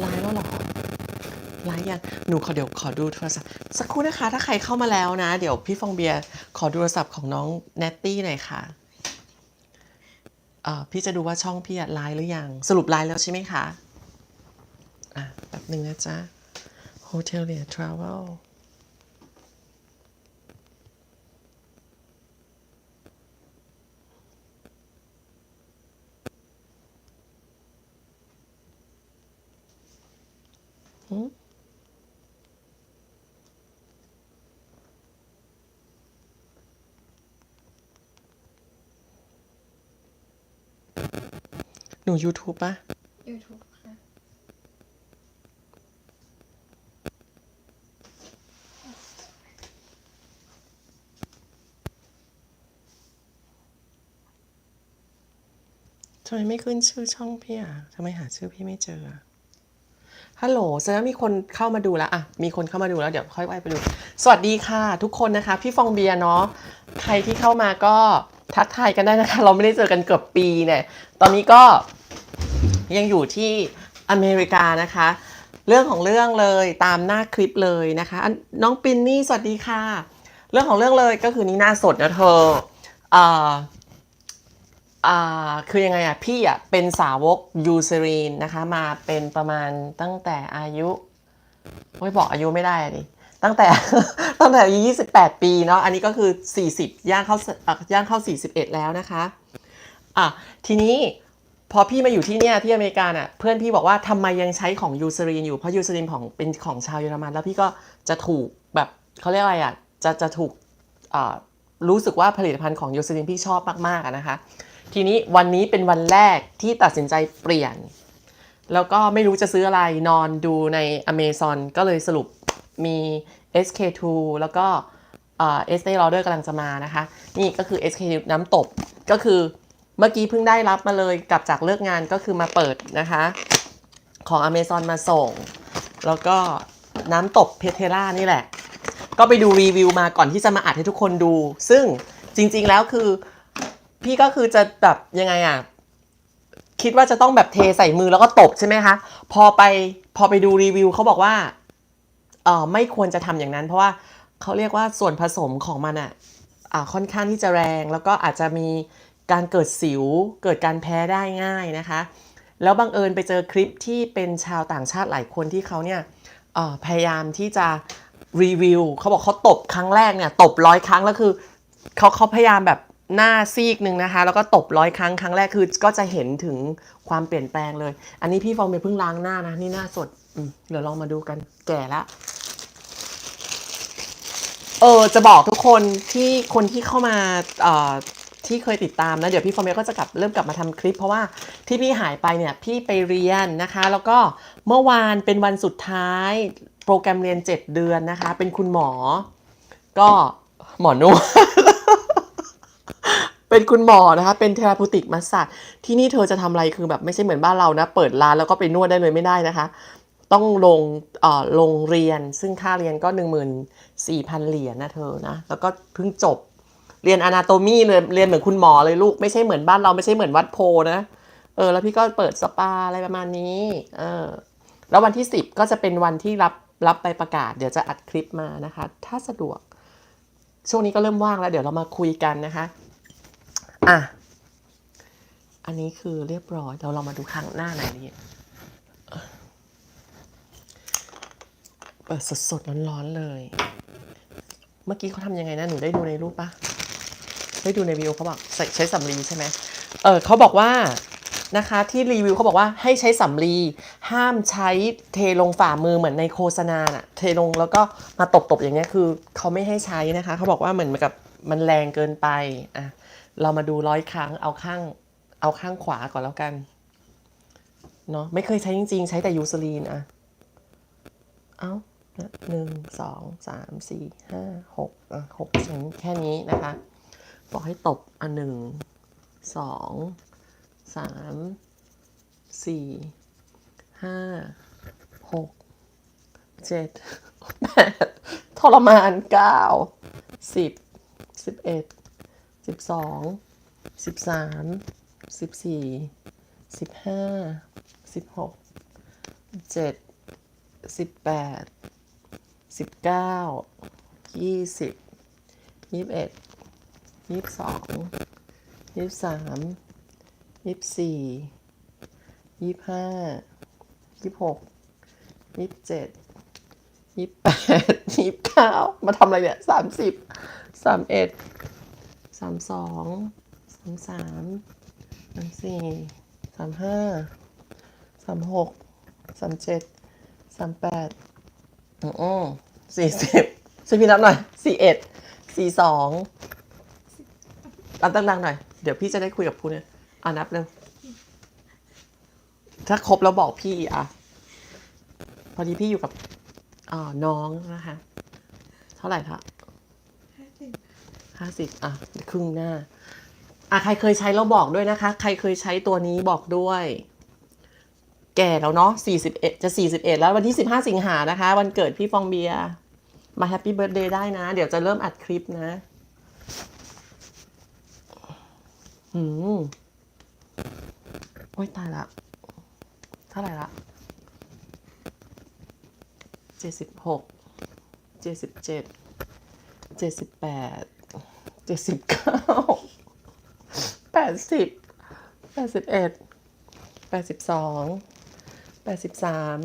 ไลน์แล้วหรอไลน์ยังหนูขอเดี๋ยวขอดูโทรศัพท์สักครู่นะคะ ถ้าใครเข้ามาแล้วนะ เดี๋ยวพี่ฟองเบียร์ขอดูโทรศัพท์ของน้องเนตตี้หน่อยค่ะเอ่อพี่จะดูว่าช่องพี่อะไลน์หรือยัง สรุปไลน์แล้วใช่ไหมคะอะแป๊บหนึ่งนะจ๊ะ Hotelier Travel หนู YouTube ปะ YouTube ค่ะทำไมไม่ขึ้นชื่อช่องพี่อะทำไมหาชื่อพี่ไม่เจออะ ฮัลโหลแสดงว่ามีคนเข้ามาดูแล้วอะมีคนเข้ามาดูแล้วเดี๋ยวค่อยไปดู สวัสดีค่ะ ทุกคนนะคะ พี่ฟองเบียร์เนาะ ใครที่เข้ามาก็ทักทายกันได้นะคะ เราไม่ได้เจอกันเกือบปีเนี่ย ตอนนี้ก็ยังอยู่ที่อเมริกานะคะ เรื่องของเรื่องเลยตามหน้าคลิปเลยนะคะ น้องปินนี่สวัสดีค่ะ เรื่องของเรื่องเลยก็คือนี่หน้าสดนะเธอเอ่อ คือยังไงอะพี่อะเป็นสาวกยูเซรีนนะคะ มาเป็นประมาณตั้งแต่อายุโอ้ยบอกอายุไม่ได้ดิตั้งแต่ตั้งแต่อายุ28 ปีเนาะอันนี้ก็คือ 40 ย่างเข้าย่างเข้า 41 แล้วนะคะอะทีนี้พอพี่มาอยู่ที่เนี่ยที่อเมริกาน่ะเพื่อนพี่บอกว่าทำไมยังใช้ของยูเซรีนอยู่เพราะยูเซรีนของเป็นของชาวเยอรมัน แล้วพี่ก็จะถูกแบบเขาเรียกอะไรอะจะจะถูกรู้สึกว่าผลิตภัณฑ์ของยูเซรีนพี่ชอบมากๆนะคะ ทีนี้วันนี้เป็นวันแรกที่ตัดสินใจเปลี่ยน แล้วก็ไม่รู้จะซื้ออะไรนอนดูใน Amazon ก็เลยสรุปมี SK2 แล้วก็เอ่อ Estee Lauder กำลังจะมานะคะ นี่ก็คือ SK2 น้ำตบก็คือเมื่อกี้เพิ่งได้รับมาเลยกลับจากเลิกงานก็คือมาเปิดนะคะ ของ Amazon มาส่ง แล้วก็น้ำตบเพเทล่านี่แหละ ก็ไปดูรีวิวมาก่อนที่จะมาอัดให้ทุกคนดู ซึ่งจริงๆแล้วคือ พี่ก็คือจะแบบยังไงอะ คิดว่าจะต้องแบบเทใส่มือแล้วก็ตบใช่ไหมคะ พอไปพอไปดูรีวิวเขาบอกว่าเออไม่ควรจะทำอย่างนั้น เพราะว่าเขาเรียกว่าส่วนผสมของมันอะอ่าค่อนข้างที่จะแรงแล้วก็อาจจะมีการเกิดสิว เกิดการแพ้ได้ง่ายนะคะ แล้วบังเอิญไปเจอคลิปที่เป็นชาวต่างชาติหลายคนที่เขาเนี่ยพยายามที่จะรีวิวเขาบอกเขาตบครั้งแรกเนี่ยตบร้อยครั้งแล้วคือเขาเขาพยายามแบบ หน้าซีกหนึ่งนะคะ แล้วก็ตบร้อยครั้งครั้งแรกคือก็จะเห็นถึงความเปลี่ยนแปลงเลย อันนี้พี่ฟองเบียร์เพิ่งล้างหน้านะ นี่หน้าสดเดี๋ยวลองมาดูกันแก่ละเออจะบอกทุกคนที่คนที่เข้ามาเอ่อที่เคยติดตามนะเดี๋ยวพี่ฟองเบียร์ก็จะกลับเริ่มกลับมาทำคลิป เพราะว่าที่พี่หายไปเนี่ยพี่ไปเรียนนะคะ แล้วก็เมื่อวานเป็นวันสุดท้ายโปรแกรมเรียน 7 เดือนนะคะ เป็นคุณหมอ ก็หมอนวด เป็นคุณหมอนะคะ เป็นเทราพูติกมาสซาจที่นี่เธอจะทำอะไรคือแบบไม่ใช่เหมือนบ้านเรานะ เปิดร้านแล้วก็ไปนวดได้เลยไม่ได้นะคะ ต้องลงเอ่อลงเรียน ซึ่งค่าเรียนก็ 14,000 เหรียญนะเธอนะ แล้วก็เพิ่งจบ เรียนอนาโตมีเลยเรียนเหมือนคุณหมอเลยลูก ไม่ใช่เหมือนบ้านเราไม่ใช่เหมือนวัดโพนะ เออ แล้วพี่ก็เปิดสปาอะไรประมาณนี้ เออ แล้ววันที่ 10 ก็จะเป็นวันที่รับรับไปประกาศ เดี๋ยวจะอัดคลิปมานะคะ ถ้าสะดวก ช่วงนี้ก็เริ่มว่างแล้ว เดี๋ยวเรามาคุยกันนะคะ อะ อันนี้คือเรียบร้อย เราลองมาดูข้างหน้าหน่อยดิเปิดสดๆร้อนๆเลย เมื่อกี้เขาทำยังไงนะ หนูได้ดูในรูปปะได้ดูในวิดีโอเขาบอกใช้ใช้สำลีใช่ไหมเออเขาบอกว่านะคะที่รีวิวเขาบอกว่าให้ใช้สำลีห้ามใช้เทลงฝ่ามือเหมือนในโฆษณาน่ะเทลงแล้วก็มาตบๆอย่างเงี้ยคือเขาไม่ให้ใช้นะคะเขาบอกว่าเหมือนกับมันแรงเกินไปอะ เรามาดูร้อยครั้งเอาข้างเอาข้างขวาก่อนแล้วกันเนาะไม่เคยใช้จริง ๆ ใช้แต่ยูซลีนอะเอาหนึ่งสองสามสี่ห้าหกอะหกชิ้นแค่นี้นะคะ บอกให้ตบอันหนึ่งสองสามสี่ห้าหกเจ็ดแปดทรมานเก้าสิบสิบเอ็ด สิบสองสิบสามสิบสี่สิบห้าสิบหกเจ็ดสิบแปดสิบเก้ายี่สิบยี่สิบเอ็ดยี่สิบสองยี่สิบสามยี่สิบสี่ยี่สิบห้ายี่สิบหกยี่สิบเจ็ดยี่สิบแปดยี่สิบเก้ามาทำอะไรเนี่ยสามสิบสามเอ็ด สามสองสามสามสามสี่สามห้าสามหกสามเจ็ดสามแปดอือสี่สิบช่วยพี่นับหน่อยสี่เอ็ดสี่สองอันตั้งดังๆหน่อย เดี๋ยวพี่จะได้คุยกับคุณเนี่ยอ่านับเร็ว ถ้าครบแล้วบอกพี่อะ พอดีพี่อยู่กับอ่าน้องนะคะ เท่าไหร่คะ ห้าสิบอะครึ่งหน้า อะใครเคยใช้เราบอกด้วยนะคะ ใครเคยใช้ตัวนี้บอกด้วย แก่แล้วเนาะ41จะ41แล้ววันที่15สิงหานะคะ วันเกิดพี่ฟองเบียร์มาแฮปปี้เบิร์ดเดย์ได้นะ เดี๋ยวจะเริ่มอัดคลิปนะหืมโอ้ยตายละ เท่าไหร่ละ76 77 78 79แปด เจ็ดสิบแปดสิบเอ็ดแปดสิบสองแปดสิบสาม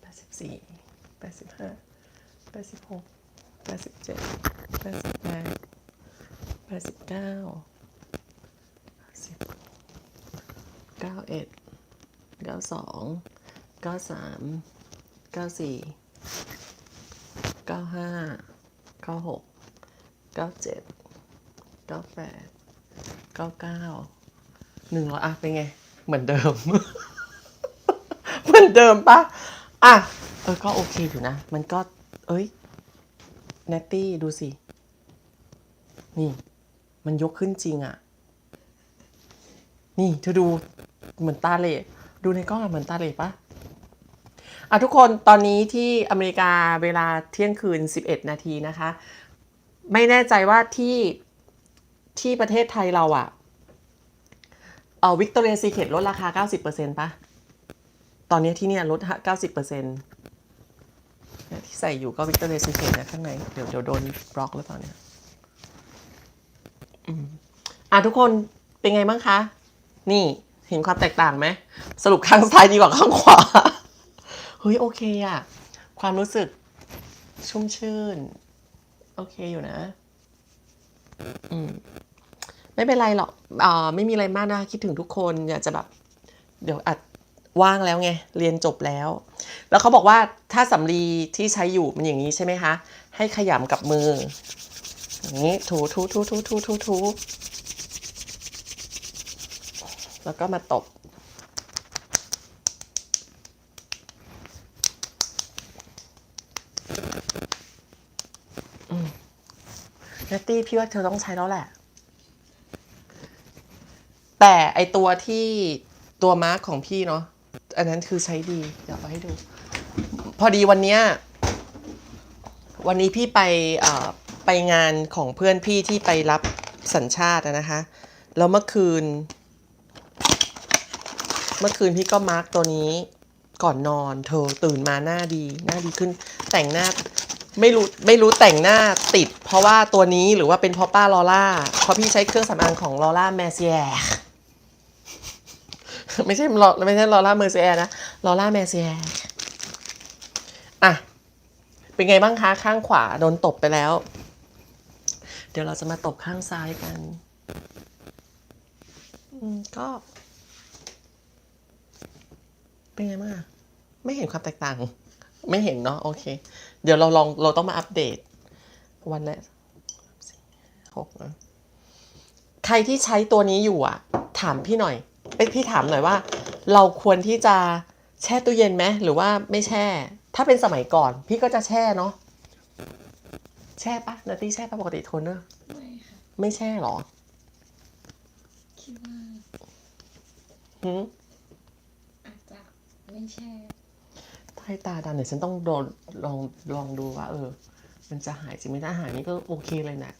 แปดสิบสี่แปดสิบห้าแปดสิบหกแปดสิบเจ็ดแปดสิบแปดแปดสิบเก้าสิบเก้าเอ็ดเก้าสองเก้าสามเก้าสี่เก้าห้าเก้าหก เก้าเจ็ดเก้าแปดเก้าเก้าหนึ่งร้อยอะเป็นไง เหมือนเดิม เหมือนเดิมปะอะ เออ ก็โอเคอยู่นะ มันก็ เอ้ยเนตตี้ดูสิ นี่ มันยกขึ้นจริงอะ่ะ นี่เธอดูเหมือนตาเหล่ดูในกล้องอะเหมือนตาเหล่ปะอะทุกคนตอนนี้ที่อเมริกาเวลาเที่ยงคืน 11 นาทีนะคะ ไม่แน่ใจว่าที่ที่ประเทศไทยเราอะเออวิกตอเรียซีเคทลดราคา 90%ปะตอนนี้ที่เนี่ยลด 90%ที่ใส่อยู่ก็วิกตอเรียซีเคทนะข้างใน เดี๋ยวเดี๋ยวโดนบล็อกหรือเปล่าเนี่ยอะทุกคนเป็นไงบ้างคะ นี่เห็นความแตกต่างไหม สรุปข้างซ้ายดีกว่าข้างขวา เฮ้ย โอเคอะความรู้สึกชุ่มชื่น โอเคอยู่นะ อืม ไม่เป็นไรหรอกอ่าไม่มีอะไรมากนะ คิดถึงทุกคนอยากจะแบบ เดี๋ยวอัดว่างแล้วไง เรียนจบแล้ว แล้วเขาบอกว่าถ้าสำลีที่ใช้อยู่มันอย่างนี้ใช่ไหมคะ ให้ขยำกับมือ อย่างนี้ถูถูถูถูถูถูถูแล้วก็มาตบ นตตี้พี่ว่าเธอต้องใช้แล้วแหละ แต่ไอตัวที่ตัวมาร์กของพี่เนาะอันนั้นคือใช้ดี เดี๋ยวเอาให้ดู พอดีวันเนี้ยวันนี้พี่ไปไปงานของเพื่อนพี่ที่ไปรับสัญชาตินะคะ แล้วเมื่อคืน เมื่อคืนพี่ก็มาร์กตัวนี้ก่อนนอน เธอตื่นมาหน้าดี หน้าดีขึ้น แต่งหน้า ไม่รู้ไม่รู้แต่งหน้าติด เพราะว่าตัวนี้หรือว่าเป็นเพราะป้าลอล่าเพราะพี่ใช้เครื่องสำอางของลอล่าแมเซียไม่ใช่ลอไม่ใช่ลอล่าเมอร์เซียนะลอล่าแมเซียอะเป็นไงบ้างคะ ข้างขวาโดนตบไปแล้ว เดี๋ยวเราจะมาตบข้างซ้ายกันก็ เป็นไงบ้างไม่เห็นความแตกต่าง ไม่เห็นเนาะโอเค เดี๋ยวเราลองเราต้องมาอัปเดต วันละสี่หกนะใครที่ใช้ตัวนี้อยู่อะ ถามพี่หน่อยเอ้ยพี่ถามหน่อยว่า เราควรที่จะแช่ตู้เย็นไหมหรือว่าไม่แช่ ถ้าเป็นสมัยก่อน พี่ก็จะแช่เนาะแช่ปะนาตี้แช่ปะปกติโทนเนอร์ไม่ค่ะไม่แช่หรอคิดว่าหืมอาจจะไม่แช่ ใต้ตาดำเดี๋ยฉันต้องโดนลองลองดูว่า เออ มันจะหายจริงไหมถ้าหายนี่ก็โอเคเลยนะ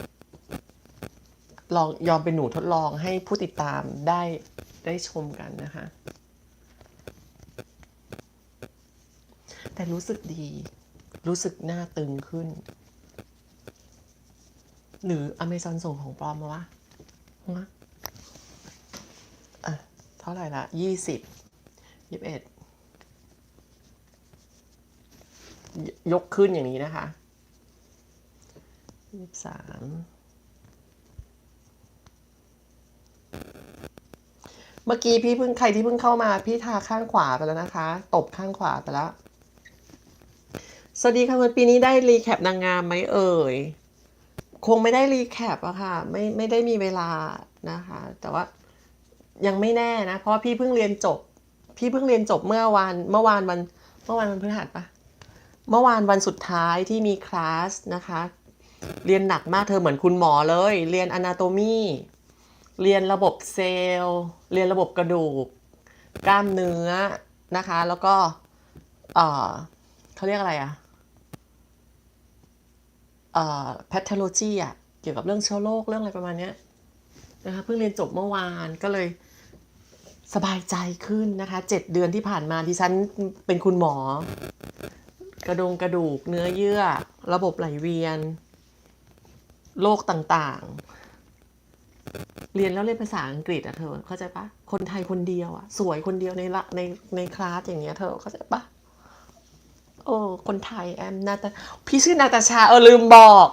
ลองยอมเป็นหนูทดลองให้ผู้ติดตามได้ได้ชมกันนะคะ แต่รู้สึกดี รู้สึกหน้าตึงขึ้น หรืออเมซอนส่งของปลอมมาวะฮะอะ เท่าไหร่ละยี่สิบยี่สิบเอ็ด ยกขึ้นอย่างนี้นะคะยี่สิบสามเมื่อกี้พี่เพิ่งใครที่เพิ่งเข้ามา พี่ทาข้างขวาไปแล้วนะคะ ตบข้างขวาไปแล้ว สวัสดีค่ะคุณปีนี้ได้รีแคปนางงามไหมเอ่ย คงไม่ได้รีแคปอะค่ะ ไม่ไม่ได้มีเวลานะคะ แต่ว่ายังไม่แน่นะ เพราะพี่เพิ่งเรียนจบ พี่เพิ่งเรียนจบเมื่อวานเมื่อวานวันเมื่อวานวันพฤหัสปะ เมื่อวานวันสุดท้ายที่มีคลาสนะคะ เรียนหนักมากเธอเหมือนคุณหมอเลย เรียนอนาโตมีเรียนระบบเซลล์ เรียนระบบกระดูก กล้ามเนื้อนะคะ แล้วก็เออเขาเรียกอะไรอะเอ่อ pathology อะเกี่ยวกับเรื่องเชื้อโรคเรื่องอะไรประมาณนี้นะคะเพิ่งเรียนจบเมื่อวานก็เลยสบายใจขึ้นนะคะเจ็ดเดือนที่ผ่านมาที่ฉันเป็นคุณหมอ กระดงกระดูกเนื้อเยื่อ ระบบไหลเวียนโรคต่างๆ เรียนแล้วเรียนภาษาอังกฤษอะเธอเข้าใจปะคนไทยคนเดียวอะสวยคนเดียวในละในในคลาสอย่างเงี้ยเธอเข้าใจปะโอ้คนไทยแอมนาตาพี่ชื่อนาตาชาเออลืมบอก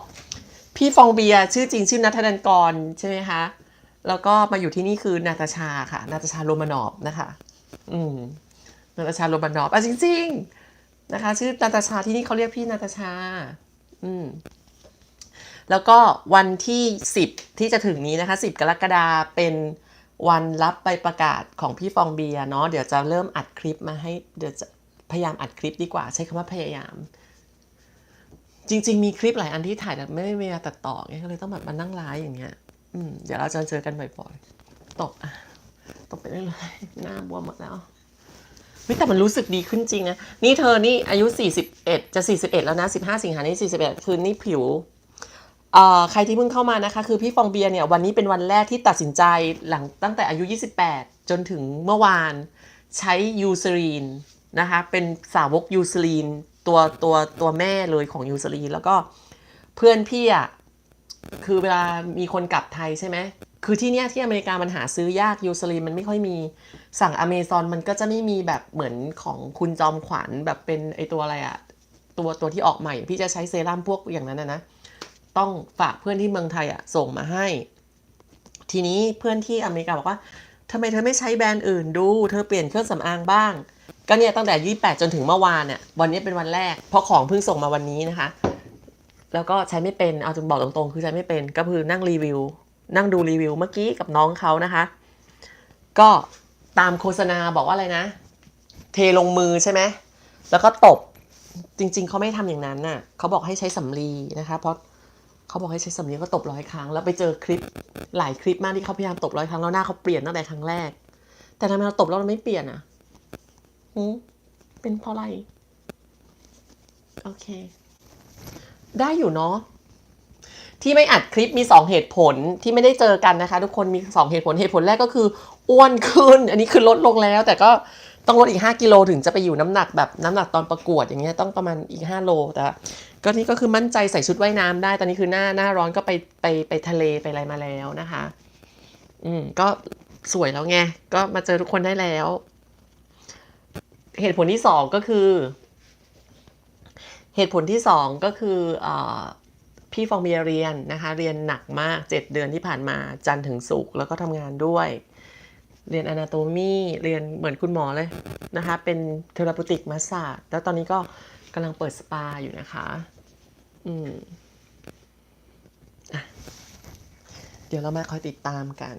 พี่ฟองเบียชื่อจริงชื่อนัทนันกรใช่ไหมคะแล้วก็มาอยู่ที่นี่คือนาตาชาค่ะ นาตาชาโรมานอฟนะคะ อืมนาตาชาโรมานอฟอะจริง ๆ นะคะ ชื่อนาตาชาที่นี่เขาเรียกพี่นาตาชา อืมแล้วก็วันที่ 10 ที่จะถึงนี้นะคะ 10 กรกฎาเป็นวันรับใบประกาศของพี่ฟองเบียเนาะเดี๋ยวจะเริ่มอัดคลิปมาให้เดี๋ยวจะพยายามอัดคลิปดีกว่า ใช้คำว่าพยายาม จริง ๆ มีคลิปหลายอันที่ถ่ายแต่ไม่ได้มีเวลาตัดต่อไงก็เลยต้องแบบมานั่งไลฟ์อย่างเงี้ยอืมเดี๋ยวเราจะเจอกันบ่อยๆตบตบไปเรื่อยๆหน้าบวมหมดแล้ว เฮ้ยแต่มันรู้สึกดีขึ้นจริงนะ นี่เธอนี่อายุ 41 จะ 41 แล้วนะ 15 สิงหานี่41 คือนี่ผิวเอ่อใครที่เพิ่งเข้ามานะคะ คือพี่ฟองเบียร์เนี่ยวันนี้เป็นวันแรกที่ตัดสินใจหลังตั้งแต่อายุ 28 จนถึงเมื่อวานใช้ยูซรีนนะคะ เป็นสาวกยูซรีนตัวตัวตัวแม่เลยของยูซรีนแล้วก็เพื่อนพี่อะคือเวลามีคนกลับไทยใช่ไหม คือที่เนี้ยที่อเมริกามันหาซื้อยากยูซ r รีนมันไม่ค่อยมีสั่งอเมซอนมันก็จะไม่มีแบบเหมือนของคุณจอมขวัญแบบเป็นไอตัวอะไรอะตัวตัวที่ออกใหม่ พี่จะใช้เซรั่มพวกอย่างนั้นนะนะต้องฝากเพื่อนที่เมืองไทยอะส่งมาให้ ทีนี้เพื่อนที่อเมริกาบอกว่าทำไมเธอไม่ใช้แบรนด์อื่นดู เธอเปลี่ยนเครื่องสำอางบ้าง ก็เนี่ยตั้งแต่ 28 จนถึงเมื่อวานเนี่ยวันนี้เป็นวันแรก เพราะของเพิ่งส่งมาวันนี้นะคะ แล้วก็ใช้ไม่เป็น เอาจนบอกตรงๆ คือใช้ไม่เป็น ก็คือนั่งรีวิว นั่งดูรีวิวเมื่อกี้กับน้องเขานะคะ ก็ตามโฆษณาบอกว่าอะไรนะ เทลงมือใช่ไหมแล้วก็ตบจริง ๆเขาไม่ทำอย่างนั้นน่ะเขาบอกให้ใช้สำลีนะคะ เพราะเขาบอกให้ใช้สำลีก็ตบร้อยครั้ง แล้วไปเจอคลิปหลายคลิปมากที่เขาพยายามตบร้อยครั้งแล้วหน้าเขาเปลี่ยนตั้งแต่ครั้งแรก แต่ทำไมเราตบแล้วเราไม่เปลี่ยนอะหืเป็นเพราะอะไร โอเค ได้อยู่เนาะ ที่ไม่อัดคลิปมี 2 เหตุผลที่ไม่ได้เจอกันนะคะ ทุกคนมี 2 เหตุผลเหตุผลแรกก็คืออ้วนขึ้น อันนี้คือลดลงแล้ว แต่ก็ต้องลดอีก 5 กิโลถึงจะไปอยู่น้ำหนักแบบน้ำหนักตอนประกวดอย่างเงี้ยต้องประมาณอีก 5 โลแต่ก็นี่ก็คือมั่นใจใส่ชุดว่ายน้ำได้ ตอนนี้คือหน้าหน้าร้อนก็ไปไปไปทะเลไปอะไรมาแล้วนะคะ อืมก็สวยแล้วไงก็มาเจอทุกคนได้แล้ว เหตุผลที่สองก็คือ เหตุผลที่สองก็คืออ่อ พี่ฟองเบียร์เรียนนะคะ เรียนหนักมาก 7 เดือนที่ผ่านมาจันถึงศุกแล้วก็ทำงานด้วย เรียนอนาโตมีเรียนเหมือนคุณหมอเลยนะคะ เป็นเทอราปูติกมาสซาแล้วตอนนี้ก็กำลังเปิดสปาอยู่นะคะ อืมอเดี๋ยวเรามาคอยติดตามกัน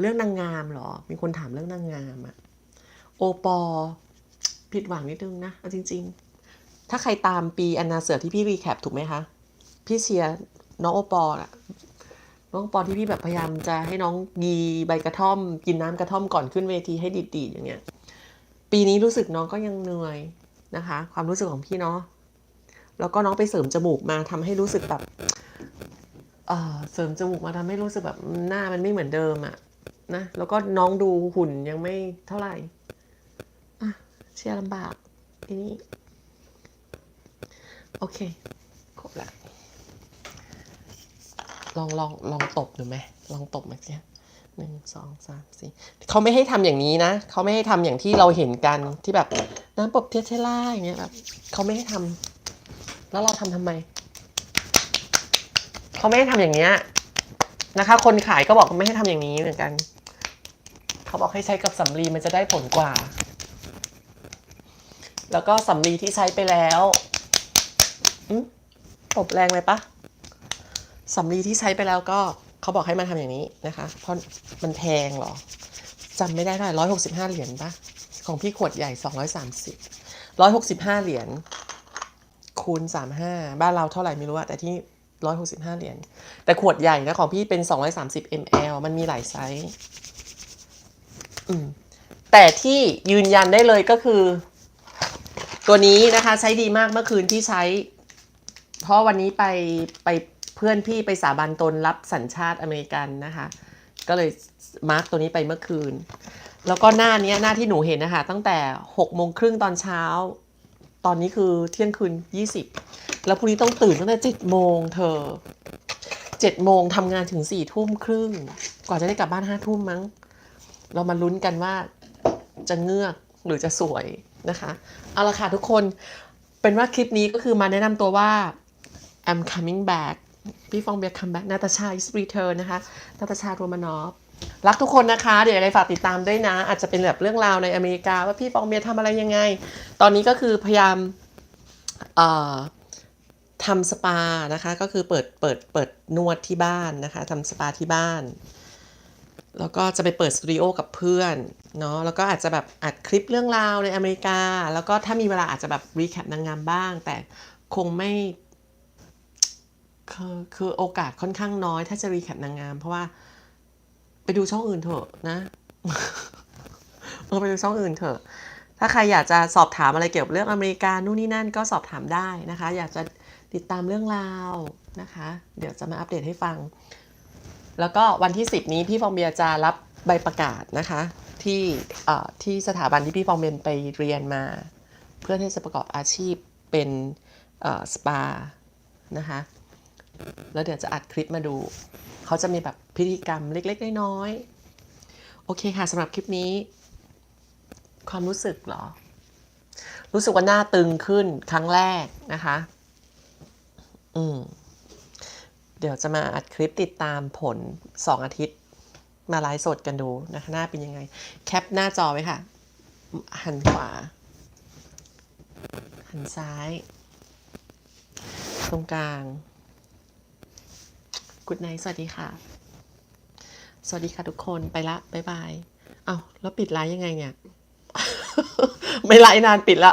เรื่องนางงามเหรอ มีคนถามเรื่องนางงามอะโอปอผิดหวังนิดนึงนะเอาจริง ๆ ถ้าใครตามปีอนนาเสือที่พี่รีแคปถูกไหมคะ พี่เชียร์น้องโอปอล์อะน้องปอลที่พี่แบบพยายามจะให้น้องยีใบกระท่อม กินน้ำกระท่อมก่อนขึ้นเวทีให้ดีๆอย่างเงี้ย ปีนี้รู้สึกน้องก็ยังเหนื่อยนะคะ ความรู้สึกของพี่เนาะแล้วก็น้องไปเสริมจมูกมาทำให้รู้สึกแบบเออเสริมจมูกมาทำให้รู้สึกแบบหน้ามันไม่เหมือนเดิมอะนะแล้วก็น้องดูหุ่นยังไม่เท่าไหร่อะเชียร์ลำบากทีนี้ โอเค ครบละลองลองลองตบดูไหมลองตบมาสิหนึ่งสองสามสี่เขาไม่ให้ทำอย่างนี้นะเขาไม่ให้ทำอย่างที่เราเห็นกันที่แบบน้ำปบเทสเทล่าอย่างเงี้ยแบบเขาไม่ให้ทำแล้วเราทำทำไมเขาไม่ให้ทำอย่างเงี้ยนะคะ คนขายก็บอกไม่ให้ทำอย่างนี้เหมือนกันเขาบอกให้ใช้กับสำลีมันจะได้ผลกว่า แล้วก็สำลีที่ใช้ไปแล้ว ตบแรงไหมปะสำลีที่ใช้ไปแล้วก็เขาบอกให้มาทำอย่างนี้นะคะ เพราะมันแพงเหรอจำไม่ได้เท่าไหร่ร้อยหกสิบห้าเหรียญปะของพี่ขวดใหญ่สองร้อยสามสิบร้อยหกสิบห้าเหรียญคูณสามห้าบ้านเราเท่าไหร่ไม่รู้อะแต่ที่ร้อยหกสิบห้าเหรียญแต่ขวดใหญ่นะของพี่เป็นสองร้อยสามสิบ ml มันมีหลายไซส์แต่ที่ยืนยันได้เลยก็คือ ตัวนี้นะคะ ใช้ดีมากเมื่อคืนที่ใช้ เพราะวันนี้ไปไปเพื่อนพี่ไปสาบานตนรับสัญชาติอเมริกันนะคะ ก็เลยมาร์กตัวนี้ไปเมื่อคืน แล้วก็หน้านี้หน้าที่หนูเห็นนะคะ ตั้งแต่6กโมงครึ่งตอนเช้า ตอนนี้คือเที่ยงคืน 20 แล้วพรุ่งนี้ต้องตื่นตั้งแต่7โมงเธอ7โมงทำงานถึง4ทุ่มครึ่งกว่าจะได้กลับบ้าน5ทุ่มมั้ง เรามาลุ้นกันว่าจะเงือกหรือจะสวยนะคะ เอาละค่ะทุกคนเป็นว่าคลิปนี้ก็คือมาแนะนำตัวว่า I'm coming back พี่ฟองเบียร์ come back นาตาชา is return นะคะนาตาชาโรมานอฟรักทุกคนนะคะ เดี๋ยวยังไงฝากติดตามด้วยนะ อาจจะเป็นแบบเรื่องราวในอเมริกา ว่าพี่ฟองเบียร์ทำอะไรยังไง ตอนนี้ก็คือพยายามเอ่อทำสปานะคะ ก็คือเปิดเปิดเปิดนวดที่บ้านนะคะทำสปาที่บ้าน แล้วก็จะไปเปิดสตูดิโอกับเพื่อนเนาะแล้วก็อาจจะแบบอัดคลิปเรื่องราวในอเมริกา แล้วก็ถ้ามีเวลาอาจจะแบบรีแคปนางงามบ้าง แต่คงไม่ คือคือโอกาสค่อนข้างน้อย ถ้าจะรีแคปนางงาม เพราะว่าไปดูช่องอื่นเถอะนะเออไปดูช่องอื่นเถอะ ถ้าใครอยากจะสอบถามอะไรเกี่ยวกับเรื่องอเมริกานู่นนี่นั่นก็สอบถามได้นะคะ อยากจะติดตามเรื่องราวนะคะ เดี๋ยวจะมาอัปเดตให้ฟัง แล้วก็วันที่ 10 นี้พี่ฟองเบียร์จะรับใบประกาศนะคะ ที่ที่สถาบันที่พี่ฟองเบียไปเรียนมา เพื่อที่จะประกอบอาชีพเป็นสปานะคะ แล้วเดี๋ยวจะอัดคลิปมาดู เขาจะมีแบบพิธีกรรมเล็กๆน้อยๆโอเคค่ะสำหรับคลิปนี้ ความรู้สึกเหรอ รู้สึกว่าหน้าตึงขึ้นครั้งแรกนะคะ อืมเดี๋ยวจะมาอัดคลิปติดตามผล 2 อาทิตย์ มาไลฟ์สดกันดูนะคะหน้าเป็นยังไง แคปหน้าจอไว้ค่ะ หันขวา หันซ้าย ตรงกลาง กุดไนสวัสดีค่ะ สวัสดีค่ะทุกคนไปละบ๊ายบาย เอา้าแล้วปิดไลน์ยังไงเนี่ย ไม่ไลน์นานปิดละ